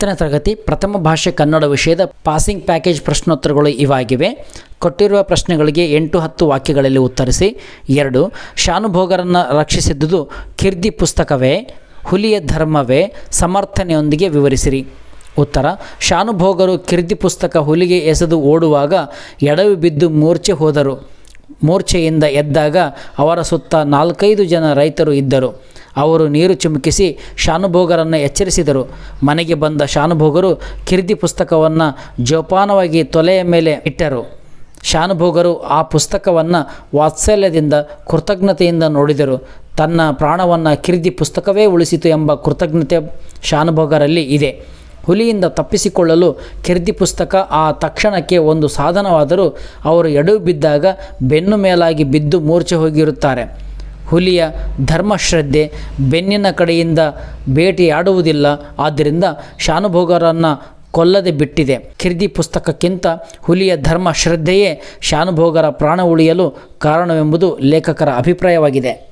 ಹತ್ತನೇ ತರಗತಿ ಪ್ರಥಮ ಭಾಷೆ ಕನ್ನಡ ವಿಷಯದ ಪಾಸಿಂಗ್ ಪ್ಯಾಕೇಜ್ ಪ್ರಶ್ನೋತ್ತರಗಳು ಇವಾಗಿವೆ. ಕೊಟ್ಟಿರುವ ಪ್ರಶ್ನೆಗಳಿಗೆ ಎಂಟು ಹತ್ತು ವಾಕ್ಯಗಳಲ್ಲಿ ಉತ್ತರಿಸಿ. ಎರಡು, ಶಾನುಭೋಗರನ್ನು ರಕ್ಷಿಸಿದ್ದುದು ಕಿರ್ದಿ ಪುಸ್ತಕವೇ? ಹುಲಿಯ ಧರ್ಮವೇ? ಸಮರ್ಥನೆಯೊಂದಿಗೆ ವಿವರಿಸಿರಿ. ಉತ್ತರ, ಶಾನುಭೋಗರು ಕಿರ್ದಿ ಪುಸ್ತಕ ಹುಲಿಗೆ ಎಸೆದು ಓಡುವಾಗ ಎಡವಿ ಬಿದ್ದು ಮೂರ್ಛೆ ಹೋದರು. ಮೂರ್ಛೆಯಿಂದ ಎದ್ದಾಗ ಅವರ ಸುತ್ತ ನಾಲ್ಕೈದು ಜನ ರೈತರು ಇದ್ದರು. ಅವರು ನೀರು ಚಿಮುಕಿಸಿ ಶಾನುಭೋಗರನ್ನು ಎಚ್ಚರಿಸಿದರು. ಮನೆಗೆ ಬಂದ ಶಾನುಭೋಗರು ಕಿರ್ದಿ ಪುಸ್ತಕವನ್ನು ಜೋಪಾನವಾಗಿ ತೊಲೆಯ ಮೇಲೆ ಇಟ್ಟರು. ಶಾನುಭೋಗರು ಆ ಪುಸ್ತಕವನ್ನು ವಾತ್ಸಲ್ಯದಿಂದ ಕೃತಜ್ಞತೆಯಿಂದ ನೋಡಿದರು. ತನ್ನ ಪ್ರಾಣವನ್ನು ಕಿರಿದಿ ಪುಸ್ತಕವೇ ಉಳಿಸಿತು ಎಂಬ ಕೃತಜ್ಞತೆ ಶಾನುಭೋಗರಲ್ಲಿ ಇದೆ. ಹುಲಿಯಿಂದ ತಪ್ಪಿಸಿಕೊಳ್ಳಲು ಕಿರ್ದಿ ಪುಸ್ತಕ ಆ ತಕ್ಷಣಕ್ಕೆ ಒಂದು ಸಾಧನವಾದರೂ ಅವರು ಎಡವು ಬಿದ್ದಾಗ ಬೆನ್ನು ಮೇಲಾಗಿ ಬಿದ್ದು ಮೂರ್ಛೆ ಹೋಗಿರುತ್ತಾರೆ. ಹುಲಿಯ ಧರ್ಮಶ್ರದ್ಧೆ ಬೆನ್ನಿನ ಕಡೆಯಿಂದ ಭೇಟಿಯಾಡುವುದಿಲ್ಲ ಆದ್ದರಿಂದ ಶಾನುಭೋಗರನ್ನು ಕೊಲ್ಲದೆ ಬಿಟ್ಟಿದೆ. ಕಿರ್ದಿ ಪುಸ್ತಕಕ್ಕಿಂತ ಹುಲಿಯ ಧರ್ಮ ಶ್ರದ್ಧೆಯೇ ಶಾನುಭೋಗರ ಪ್ರಾಣ ಉಳಿಯಲು ಕಾರಣವೆಂಬುದು ಲೇಖಕರ ಅಭಿಪ್ರಾಯವಾಗಿದೆ.